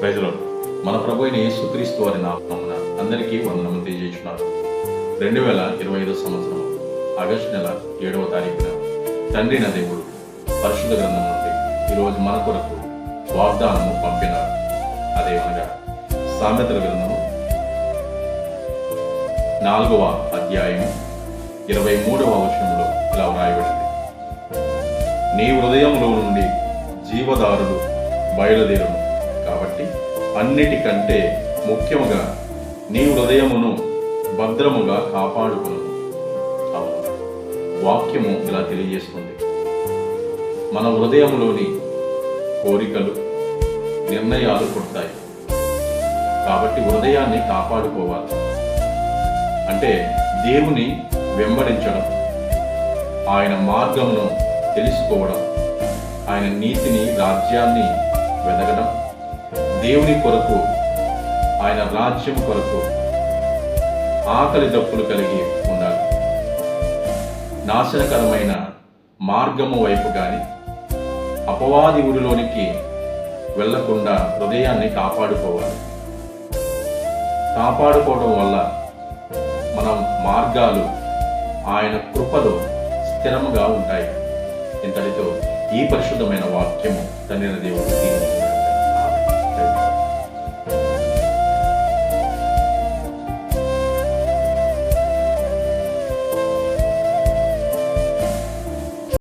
ప్రజలు మన ప్రభు అయిన యేసుక్రీస్తు వారి నామమున అందరికీ వందనము తెలియజేస్తున్నారు రెండు వేల ఇరవై ఐదో సంవత్సరం ఆగస్టు నెల ఏడవ తారీఖున తండ్రి నా దేవుడు పరిశుద్ధ గ్రంథం నుండి ఈరోజు మన కొరకు వాగ్దానము పంపినారు అదేమనగా సామెతల గ్రంథము నాలుగవ అధ్యాయము ఇరవై మూడవ వచనంలో ఇలా వ్రాయబడింది. నీ హృదయంలో నుండి జీవదారులు బయలుదేరును. కాబట్టి అన్నిటికంటే ముఖ్యముగా నీ హృదయమును భద్రముగా కాపాడుకును. అవును. వాక్యము ఇలా తెలియజేస్తుంది. మన హృదయంలోని కోరికలు నిర్ణయాలు పుడతాయి. కాబట్టి హృదయాన్ని కాపాడుకోవాలి. అంటే దేవుని వెంబడించడం ఆయన మార్గమును తెలుసుకోవడం ఆయన నీతిని రాజ్యాన్ని దేవుని కొరకు ఆయన రాజ్యం కొరకు ఆకలి దప్పులు కలిగి ఉండాలి. నాశనకరమైన మార్గము వైపు గాని అపవాది ఊరిలోనికి వెళ్ళకుండా హృదయాన్ని కాపాడుకోవాలి. కాపాడుకోవడం వల్ల మనం మార్గాలు ఆయన కృపలో స్థిరముగా ఉంటాయి. ఇంతటితో ఈ పరిశుద్ధమైన వాక్యము తండ్రి దేవుడు